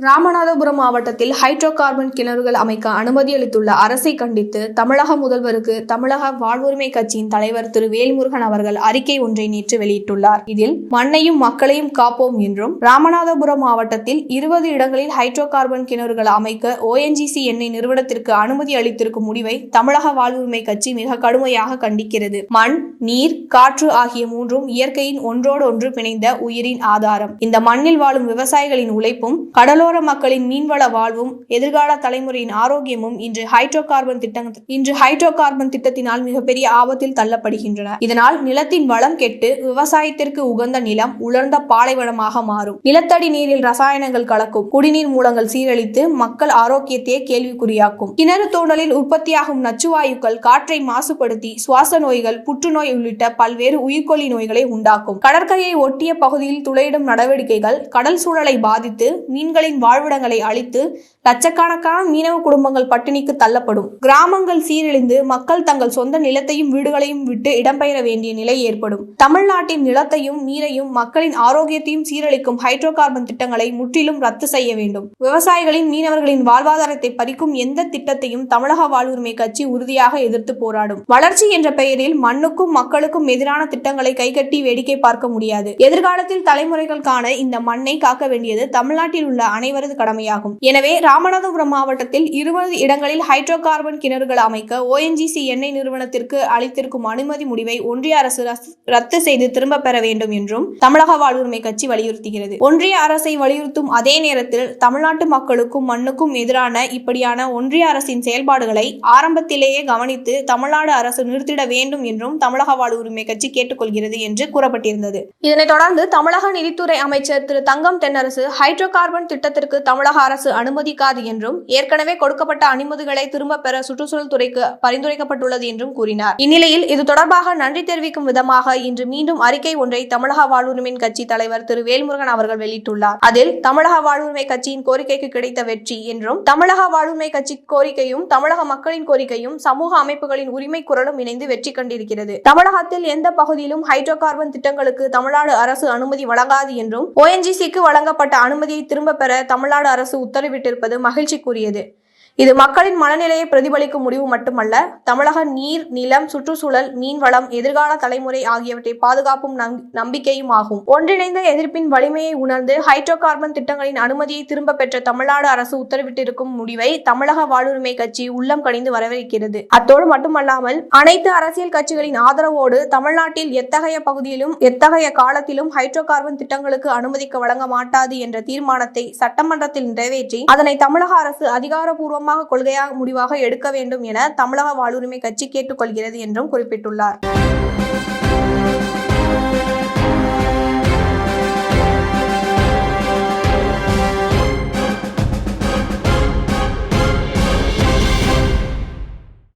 ராமநாதபுரம் மாவட்டத்தில் hydro carbon கிணறுகள் அமைக்க அனுமதி அளித்துள்ள அரசை கண்டித்து தமிழக முதல்வருக்கு தமிழக வாழ்வுரிமை கட்சியின் தலைவர் திரு வேல்முருகன் அவர்கள் அறிக்கை ஒன்றை நேற்று வெளியிட்டுள்ளார். இதில் மண்ணையும் மக்களையும் காப்போம் என்றும் ராமநாதபுரம் மாவட்டத்தில் இருபது இடங்களில் ஹைட்ரோ கார்பன் கிணறுகள் அமைக்க ஓஎன்ஜிசி எண்ணெய் நிறுவனத்திற்கு அனுமதி அளித்திருக்கும் முடிவை தமிழக வாழ்வுரிமை கட்சி மிக கடுமையாக கண்டிக்கிறது. மண் நீர் காற்று ஆகிய மூன்றும் இயற்கையின் ஒன்றோடு ஒன்று பிணைந்த உயிரின் ஆதாரம். இந்த மண்ணில் வாழும் விவசாயிகளின் உழைப்பும் கடலோர் மக்களின் மீன்வள வாழ்வும் எதிர்கால தலைமுறையின் ஆரோக்கியமும் இன்று ஹைட்ரோ கார்பன் திட்டம் இன்று ஹைட்ரோ கார்பன் திட்டத்தினால் மிகப்பெரிய ஆபத்தில் தள்ளப்படுகின்றன. இதனால் நிலத்தின் வளம் கெட்டு விவசாயத்திற்கு உகந்த நிலம் உலர்ந்த பாலைவனமாக மாறும். நிலத்தடி நீரில் ரசாயனங்கள் கலக்கும் குடிநீர் மூலங்கள் சீரழித்து மக்கள் ஆரோக்கியத்தையே கேள்விக்குறியாக்கும். கிணறு தோண்டலில் உற்பத்தியாகும் நச்சுவாயுக்கள் காற்றை மாசுபடுத்தி சுவாச நோய்கள் புற்றுநோய் உள்ளிட்ட பல்வேறு உயிர்கொல்லி நோய்களை உண்டாக்கும். கடற்கரையை ஒட்டிய பகுதியில் துளையிடும் நடவடிக்கைகள் கடல் சூழலை பாதித்து மீன்களின் வாழ்விடங்களை அழித்து லட்சக்கணக்கான மீனவ குடும்பங்கள் பட்டினிக்கு தள்ளப்படும். கிராமங்கள் சீரழிந்து மக்கள் தங்கள் சொந்த நிலத்தையும் வீடுகளையும் விட்டு இடம்பெயர வேண்டிய நிலை ஏற்படும். தமிழ்நாட்டின் நிலத்தையும் நீரையும் மக்களின் ஆரோக்கியத்தையும் சீரழிக்கும் ஹைட்ரோ கார்பன் திட்டங்களை முற்றிலும் ரத்து செய்ய வேண்டும். விவசாயிகளின் மீனவர்களின் வாழ்வாதாரத்தை பறிக்கும் எந்த திட்டத்தையும் தமிழக வாழ்வுரிமை கட்சி உறுதியாக எதிர்த்து போராடும். வளர்ச்சி என்ற பெயரில் மண்ணுக்கும் மக்களுக்கும் எதிரான திட்டங்களை கைகட்டி வேடிக்கை பார்க்க முடியாது. எதிர்காலத்தில் தலைமுறைகள் காண இந்த மண்ணை காக்க வேண்டியது தமிழ்நாட்டில் உள்ள அனைவரது கடமையாகும். எனவே ராமநாதபுரம் மாவட்டத்தில் இருபது இடங்களில் ஹைட்ரோ கார்பன் கிணறுகள் அமைக்க ஓஎன்ஜிசி எண்ணெய் நிறுவனத்திற்கு அளித்திருக்கும் அனுமதி முடிவை ஒன்றிய அரசு ரத்து செய்து திரும்பப் பெற வேண்டும் என்றும் தமிழக வாழ்வுரிமை கட்சி வலியுறுத்துகிறது. ஒன்றிய அரசை வலியுறுத்தும் அதே நேரத்தில் தமிழ்நாட்டு மக்களுக்கும் மண்ணுக்கும் எதிரான இப்படியான ஒன்றிய அரசின் செயல்பாடுகளை ஆரம்பத்திலேயே கவனித்து தமிழ்நாடு அரசு நிறுத்திட வேண்டும் என்றும் தமிழக வாழ்வுரிமை கட்சி கேட்டுக்கொள்கிறது என்று கூறப்பட்டிருந்தது. இதனைத் தொடர்ந்து தமிழக நிதித்துறை அமைச்சர் திரு தங்கம் தென்னரசு ஹைட்ரோ கார்பன் திட்டத்திற்கு தமிழக அரசு அனுமதிக்காது என்றும் ஏற்கனவே கொடுக்கப்பட்ட அனுமதிகளை திரும்பப் பெற சுற்றுச்சூழல் துறைக்கு பரிந்துரைக்கப்பட்டுள்ளது என்றும் கூறினார். இந்நிலையில் இது தொடர்பாக நன்றி தெரிவிக்கும் விதமாக இன்று மீண்டும் அறிக்கை ஒன்றை தமிழக வாழ்வுரிமையின் கட்சி தலைவர் திரு வேல்முருகன் அவர்கள் வெளியிட்டுள்ளார். அதில் தமிழக வாழ்வுரிமை கட்சியின் கோரிக்கைக்கு கிடைத்த வெற்றி என்றும் தமிழக வாழ்வுரிமை கட்சி கோரிக்கையும் தமிழக மக்களின் கோரிக்கையும் சமூக அமைப்புகளின் உரிமை குரலும் இணைந்து வெற்றி கண்டிருக்கிறது. தமிழகத்தில் எந்த பகுதியிலும் ஹைட்ரோ கார்பன் திட்டங்களுக்கு தமிழ்நாடு அரசு அனுமதி வழங்காது என்றும் ஓஎன்ஜிசிக்கு வழங்கப்பட்ட அனுமதியை திரும்பப் பெற தமிழ்நாடு அரசு உத்தரவிட்டிருப்பது மகிழ்ச்சிக்குரியது. இது மக்களின் மனநிலையை பிரதிபலிக்கும் முடிவு மட்டுமல்ல தமிழக நீர் நிலம் சுற்றுச்சூழல் மீன்வளம் எதிர்கால தலைமுறை ஆகியவற்றை பாதுகாப்பும் நம்பிக்கையும் ஆகும். ஒன்றிணைந்த எதிர்ப்பின் வலிமையை உணர்ந்து ஹைட்ரோ கார்பன் திட்டங்களின் அனுமதியை திரும்ப பெற்ற தமிழ்நாடு அரசு உத்தரவிட்டிருக்கும் முடிவை தமிழக வாழ்வுரிமை கட்சி உள்ளம் கணிந்து வரவேற்கிறது. அத்தோடு மட்டுமல்லாமல் அனைத்து அரசியல் கட்சிகளின் ஆதரவோடு தமிழ்நாட்டில் எத்தகைய பகுதியிலும் எத்தகைய காலத்திலும் ஹைட்ரோ கார்பன் திட்டங்களுக்கு அனுமதிக்க வழங்க மாட்டாது என்ற தீர்மானத்தை சட்டமன்றத்தில் நிறைவேற்றி அதனை தமிழக அரசு அதிகாரப்பூர்வமாக கொள்கையாக முடிவாக எடுக்க வேண்டும் என தமிழக வாழ்வுரிமை கட்சி கேட்டுக்கொள்கிறது என்றும் குறிப்பிட்டுள்ளார்.